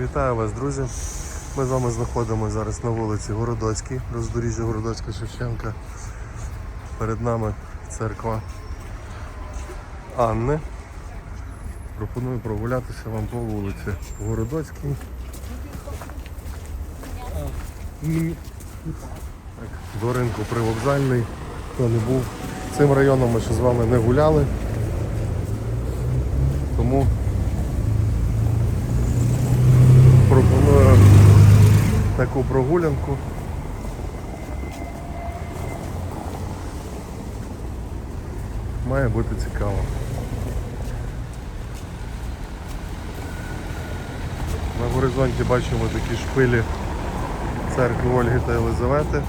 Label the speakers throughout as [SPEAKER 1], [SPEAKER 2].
[SPEAKER 1] Вітаю вас, друзі. Ми з вами знаходимося зараз на вулиці Городоцькій, роздоріжжя Городоцька Шевченка. Перед нами церква Анни. Пропоную прогулятися вам по вулиці Городоцькій. Так, До ринку привокзальний. Хто не був цим районом, ми ще з вами не гуляли. Тому пропоную таку прогулянку. Має бути цікаво. На горизонті бачимо такі шпилі церкви Ольги та Єлизавети.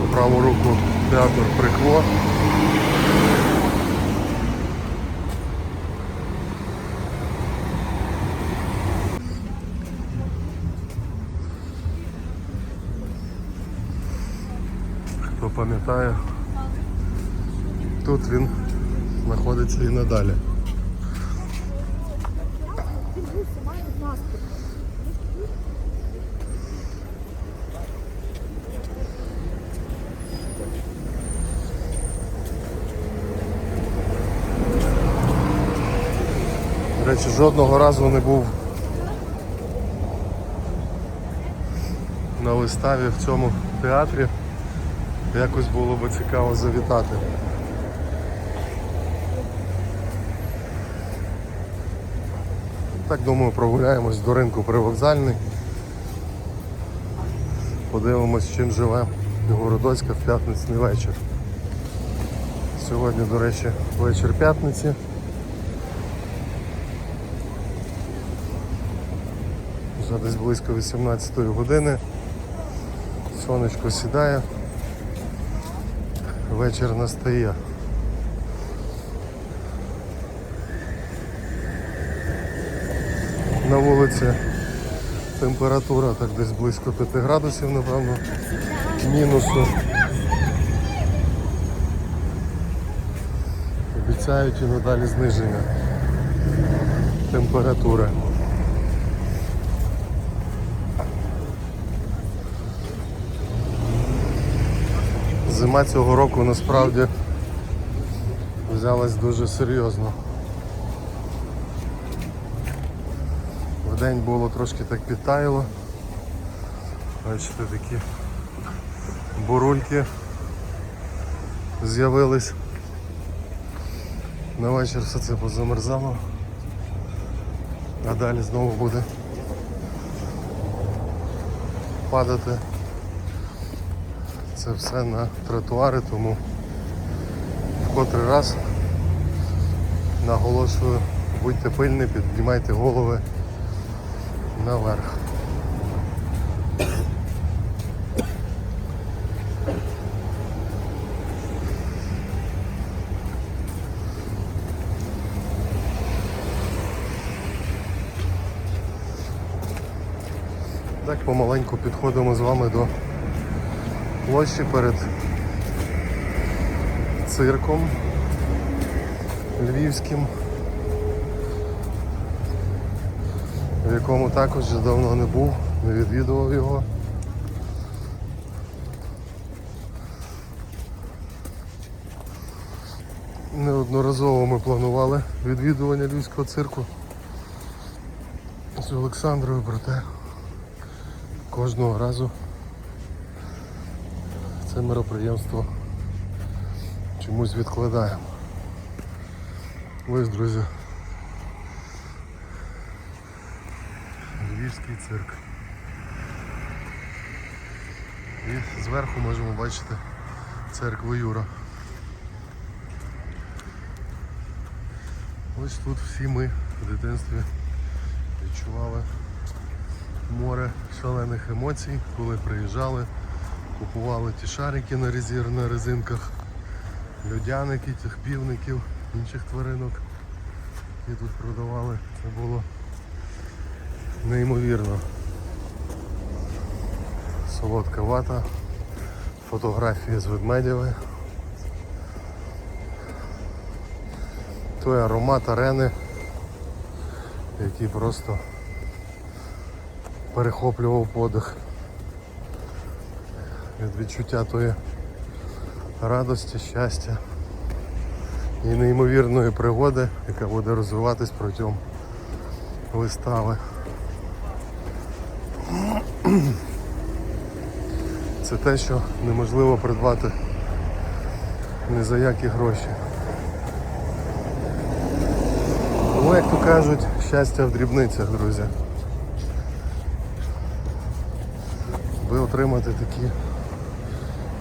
[SPEAKER 1] По праву руку театр Прикво. Хто пам'ятає, тут він знаходиться і надалі. До речі, жодного разу не був на виставі в цьому театрі. Якось було би цікаво завітати. Так думаю, прогуляємось до ринку привокзальний. Подивимось, чим живе Городоцька в п'ятницький вечір. Сьогодні, до речі, вечір п'ятниці. Вже десь близько 18 години. Сонечко сідає. Вечір настає. На вулиці температура так десь близько 5 градусів, напевно, мінусу. Обіцяють і надалі зниження температури. Зима цього року насправді взялась дуже серйозно. Вдень було трошки так підтаяло. Бачите, такі бурульки з'явились. На вечір все це позамерзало. А далі знову буде падати це все на тротуари, тому в котрий раз наголошую, будьте пильні, піднімайте голови наверх. Так помаленьку підходимо з вами до площі перед цирком львівським, в якому також вже давно не був, не відвідував його. Неодноразово ми планували відвідування львівського цирку з Олександрою, проте кожного разу це мероприємство чомусь відкладаємо. Ось, друзі. Львівський цирк. І зверху можемо бачити церкву Юра. Ось тут всі ми в дитинстві відчували море шалених емоцій, коли приїжджали. Купували ті шарики на резір на резинках, льодяники, тих півників, інших тваринок, які тут продавали. Це було неймовірно. Солодка вата, фотографії з ведмедями. Той аромат арени який просто перехоплював подих від відчуття тої радості, щастя і неймовірної пригоди, яка буде розвиватись протягом вистави. Це те, що неможливо придбати ні за які гроші. Тому, як то кажуть, щастя в дрібницях, друзі. Аби отримати такі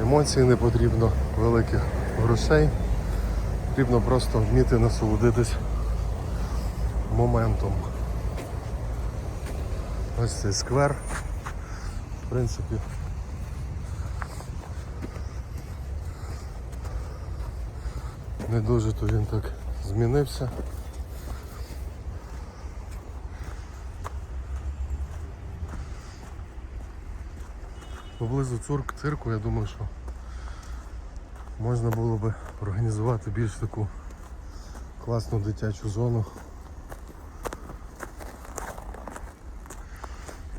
[SPEAKER 1] емоції не потрібно великих грошей. Потрібно просто вміти насолодитись моментом. Ось цей сквер. В принципі. Не дуже то він так змінився. Поблизу цирк, цирку, я думаю, що можна було би організувати більш таку класну дитячу зону.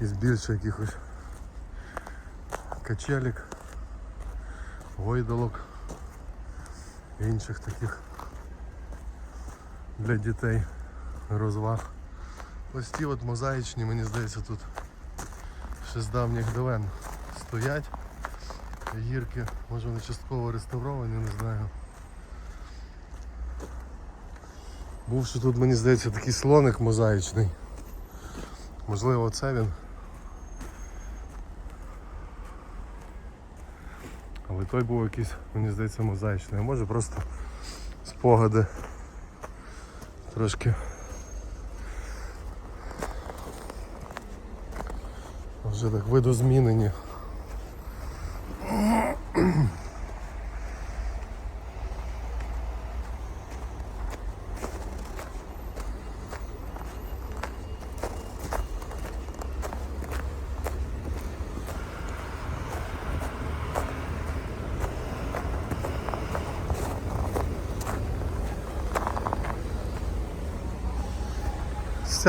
[SPEAKER 1] Із більше якихось качелік, гойдалок і інших таких для дітей розваг. Ось ті от мозаїчні, мені здається, тут ще з давніх давен стоять. Гірки, може вони частково реставровані, не знаю. Був ще тут, мені здається, такий слоник мозаїчний. Можливо, це він. Але той був якийсь, мені здається, мозаїчний. А може просто спогади трошки вже так видозмінені.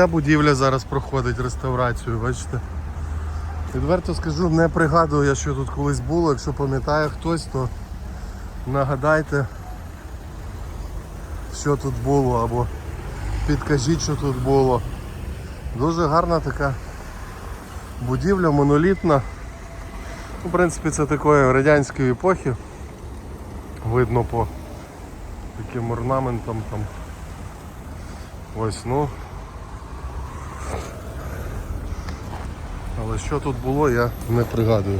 [SPEAKER 1] Будівля зараз проходить реставрацію, бачите? Відверто скажу, не пригадую я, що тут колись було. Якщо пам'ятає хтось, то нагадайте, що тут було, або підкажіть, що тут було. Дуже гарна така будівля, монолітна. В принципі, це такої радянської епохи. Видно по таким орнаментам там. Ось, ну. Що тут було, я не пригадую.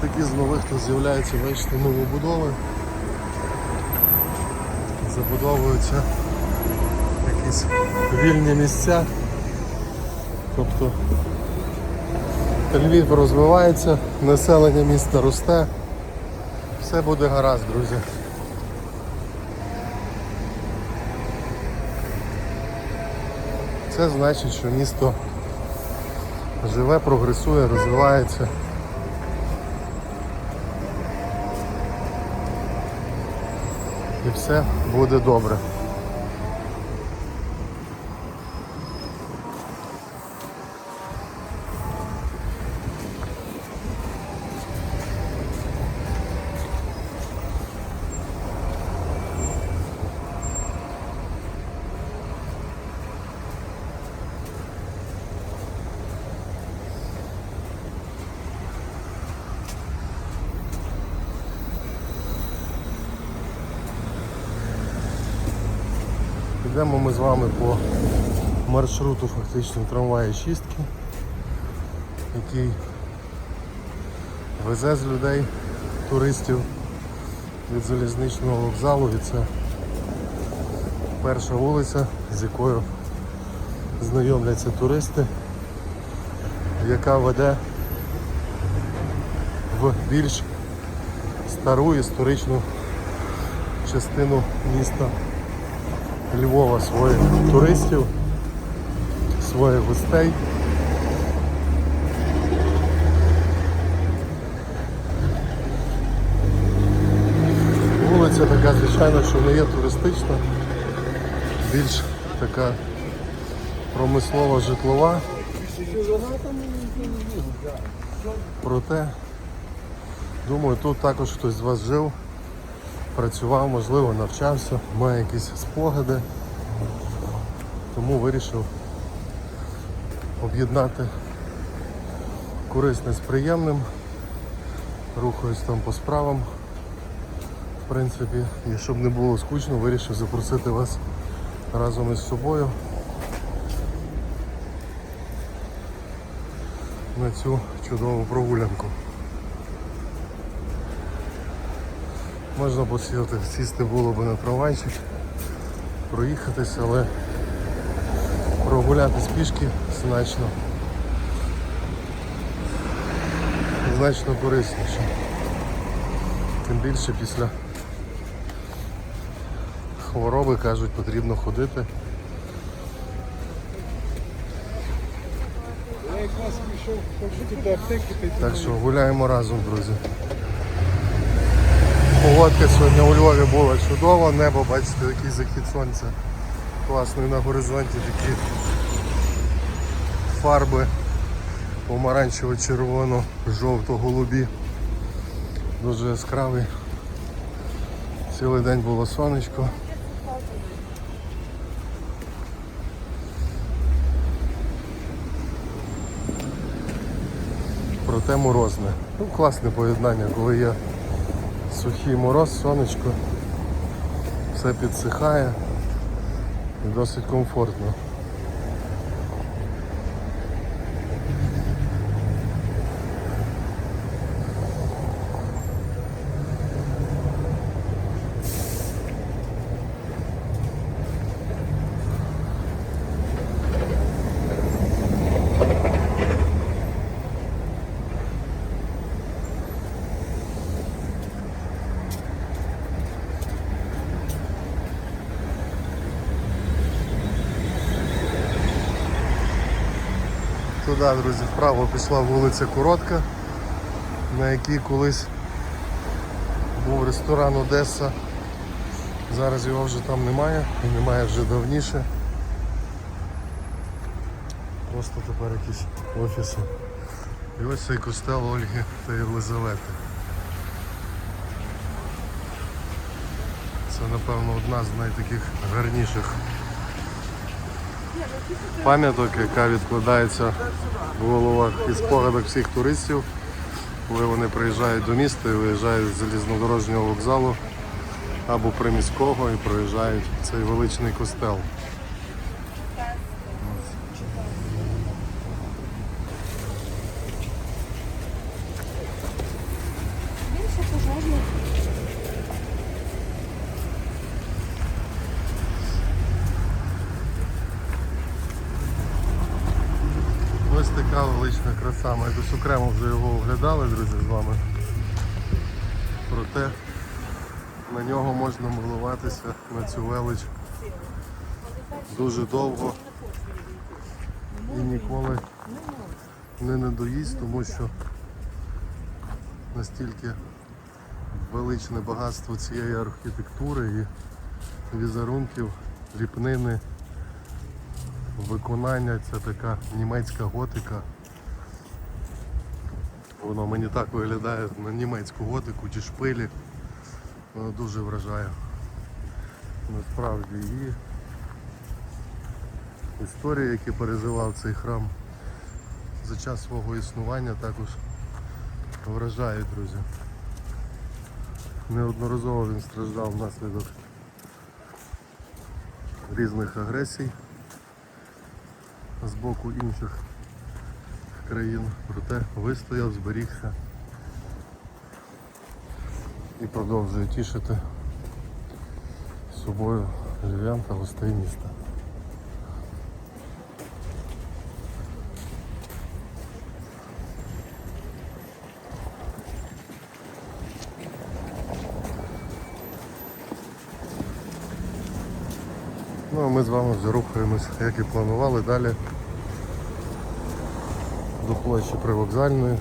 [SPEAKER 1] Такі з нових тут з'являються, бачите, новобудови. Забудовуються якісь вільні місця. Тобто Львів розвивається, населення міста росте. Все буде гаразд, друзі. Це значить, що місто живе, прогресує, розвивається. І все буде добре. Йдемо ми з вами по маршруту фактично трамвая шістки, який везе з людей, туристів від залізничного вокзалу. І це перша вулиця, з якою знайомляться туристи, яка веде в більш стару історичну частину міста Львова своїх туристів, своїх гостей. Вулиця така, звичайно, що не є туристична, більш така промислова житлова. Проте, думаю, тут також хтось з вас жив, працював, можливо, навчався, має якісь спогади. Тому вирішив об'єднати корисне з приємним. Рухаюсь там по справам. В принципі, і щоб не було скучно, вирішив запросити вас разом із собою на цю чудову прогулянку. Можна посіяти, сісти було би на трамвайчик, проїхатись, але прогулятись пішки значно значно корисніше. Тим більше після хвороби кажуть, потрібно ходити. Так що гуляємо разом, друзі. Погодка сьогодні у Львові була чудова, небо, бачите, який захід сонця. Класний на горизонті такі фарби помаранчево червоно жовто-голубі. Дуже яскравий. Цілий день було сонечко. Проте морозне. Ну, класне поєднання, коли є сухий мороз, сонечко, все підсихає і досить комфортно. Туди, друзі, вправо пішла вулиця Коротка, на якій колись був ресторан Одеса. Зараз його вже там немає і немає вже давніше. Просто тепер якісь офіси. І ось цей костел Ольги та Єлизавети. Це напевно одна з найтаких гарніших пам'яток, яка відкладається в головах і спогадах всіх туристів, коли вони приїжджають до міста і виїжджають з залізнодорожнього вокзалу або приміського і проїжджають в цей величний костел.
[SPEAKER 2] Більше пожежних.
[SPEAKER 1] Ось така велична краса. Окремо вже його оглядали, друзі, з вами. Проте на нього можна милуватися на цю велич дуже довго і ніколи не надоїсть, тому що настільки величне багатство цієї архітектури і візерунків, ліпнини виконання це така німецька готика. Воно мені так виглядає на німецьку готику чи шпилі. Воно дуже вражає. Насправді і історія, яку переживав цей храм за час свого існування також вражає, друзі. Неодноразово він страждав внаслідок різних агресій з боку інших країн, проте вистояв, зберігся. І продовжує тішити собою львів'ян та гостей міста. Ну а ми з вами вже рухаємось, як і планували, далі до при привокзальної.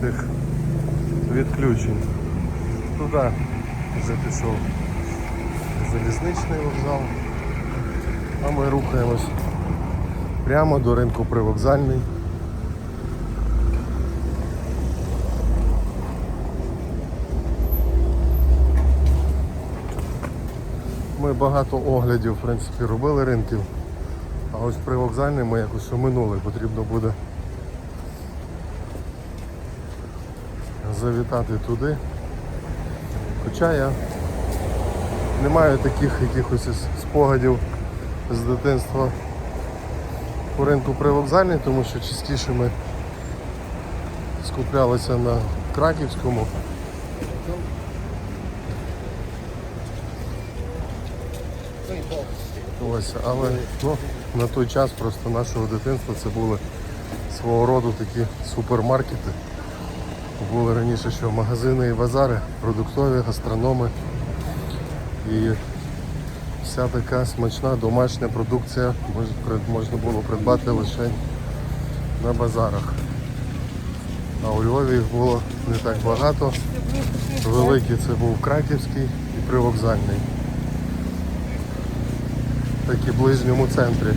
[SPEAKER 1] Тих відключень. Туди вже пішов залізничний вокзал. А ми рухаємось прямо до ринку привокзальний. Ми багато оглядів, в принципі, робили ринків, а ось привокзальний ми якось оминули, потрібно буде завітати туди. Хоча я не маю таких якихось спогадів з дитинства по ринку привокзальний, тому що частіше ми скуплялися на Краківському. Ось, але ну, на той час просто нашого дитинства це були свого роду такі супермаркети. Були раніше що магазини і базари, продуктові, гастрономи. І вся така смачна домашня продукція можна було придбати лише на базарах. А у Львові їх було не так багато. Великий це був Краківський і привокзальний. Так і в ближньому центрі.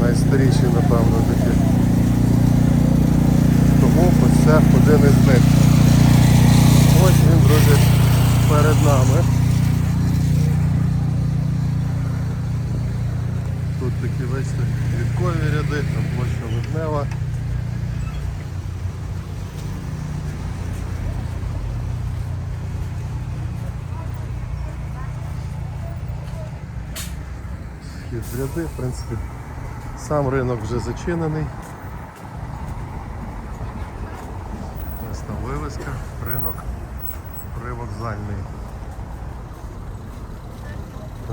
[SPEAKER 1] Найстаріші, напевно, такі. Тому ось це один із них. Ось він, друзі, перед нами. Тут такі бачите, квіткові ряди, там площа Литнева. Схід ряди, в принципі, сам ринок вже зачинений. Ось там вивіска, ринок привокзальний.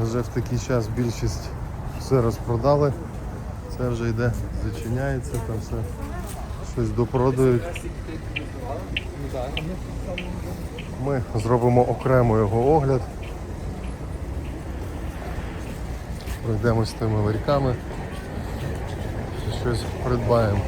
[SPEAKER 1] Вже в такий час більшість все розпродали. Це вже йде, зачиняється, там все щось допродають. Ми зробимо окремо його огляд. Пройдемось тими ларьками. і Щось придбаємо.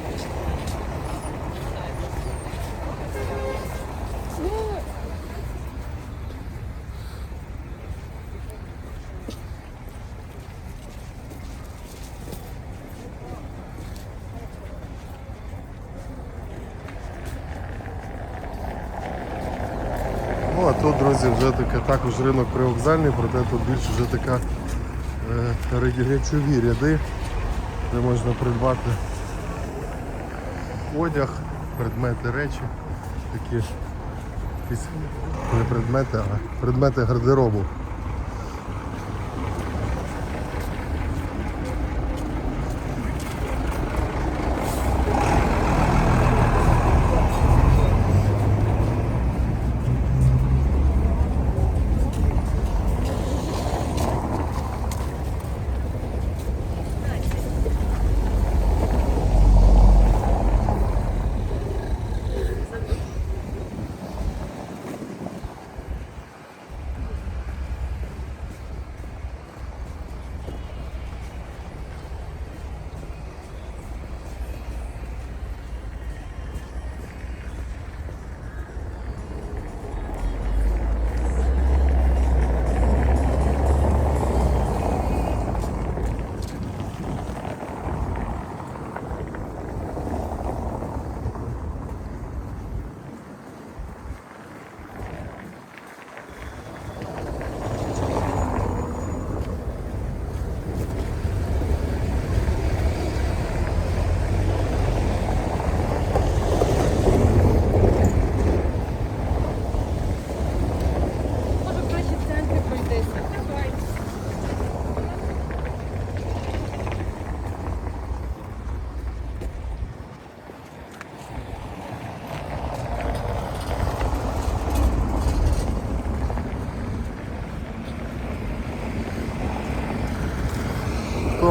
[SPEAKER 1] Ну а тут, друзі, вже таке також ринок привокзальний, проте тут більше вже така е, речові ряди, де можна придбати одяг, предмети речі, такі не предмети, а предмети гардеробу.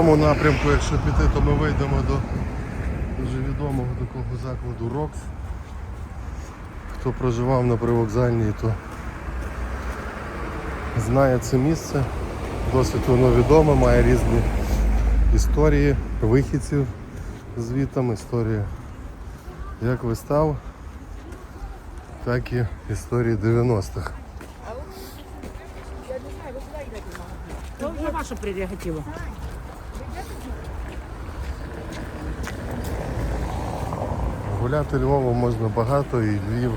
[SPEAKER 1] Тому напрямку, якщо піти, то ми вийдемо до дуже відомого такого закладу Рокс. Хто проживав на привокзальній, то знає це місце. Досить воно відоме, має різні історії вихідців звітом, історії як вистав, так і історії 90-х.
[SPEAKER 3] То вже ваша прерогатива.
[SPEAKER 1] Гуляти Львовом можна багато і Львів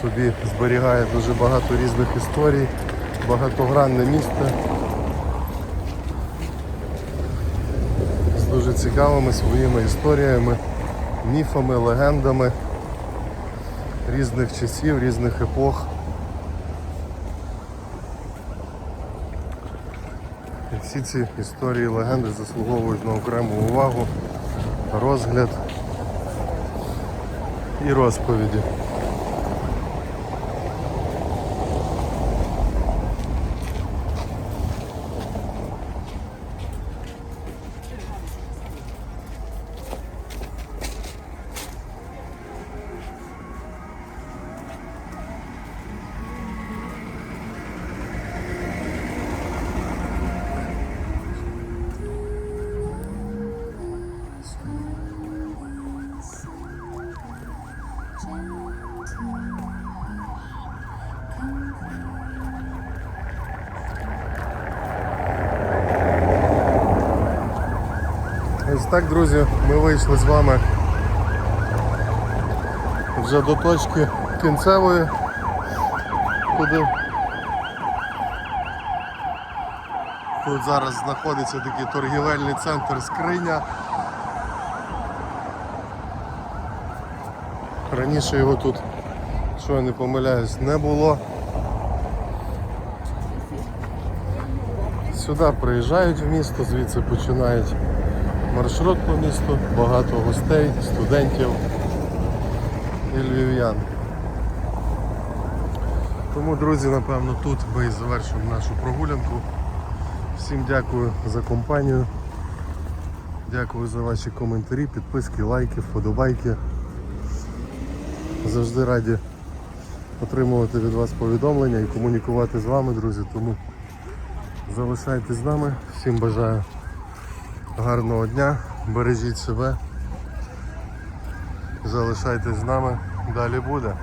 [SPEAKER 1] собі зберігає дуже багато різних історій, багатогранне місто з дуже цікавими своїми історіями, міфами, легендами різних часів, різних епох. І всі ці історії легенди заслуговують на окрему увагу, розгляд і розповіді. Так, друзі, ми вийшли з вами вже до точки кінцевої, куди тут зараз знаходиться такий торгівельний центр скриня. Раніше його тут, що я не помиляюсь, не було. Сюди приїжджають в місто, звідси починають маршрут по місту, багато гостей, студентів і львів'ян. Тому, друзі, напевно, тут ми і завершимо нашу прогулянку. Всім дякую за компанію. Дякую за ваші коментарі, підписки, лайки, вподобайки. Завжди раді отримувати від вас повідомлення і комунікувати з вами, друзі. Тому залишайтесь з нами. Всім бажаю гарного дня, бережіть себе, залишайтесь з нами, далі буде.